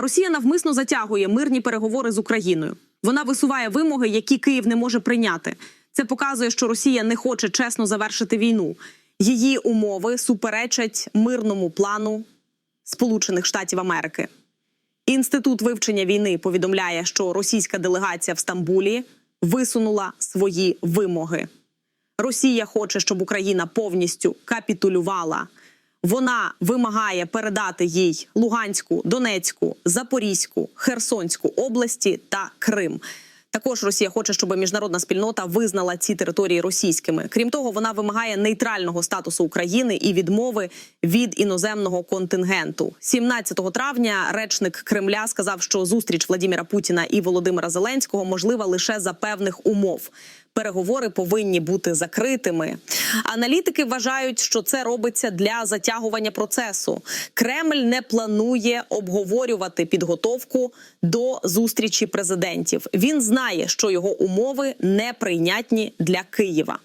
Росія навмисно затягує мирні переговори з Україною. Вона висуває вимоги, які Київ не може прийняти. Це показує, що Росія не хоче чесно завершити війну. Її умови суперечать мирному плану Сполучених Штатів Америки. Інститут вивчення війни повідомляє, що російська делегація в Стамбулі висунула свої вимоги. Росія хоче, щоб Україна повністю капітулювала. Вона вимагає передати їй Луганську, Донецьку, Запорізьку, Херсонську області та Крим. Також Росія хоче, щоб міжнародна спільнота визнала ці території російськими. Крім того, вона вимагає нейтрального статусу України і відмови від іноземного контингенту. 17 травня речник Кремля сказав, що зустріч Владіміра Путіна і Володимира Зеленського можлива лише за певних умов. Переговори повинні бути закритими. Аналітики вважають, що це робиться для затягування процесу. Кремль не планує обговорювати підготовку до зустрічі президентів. Він знає, що його умови неприйнятні для Києва.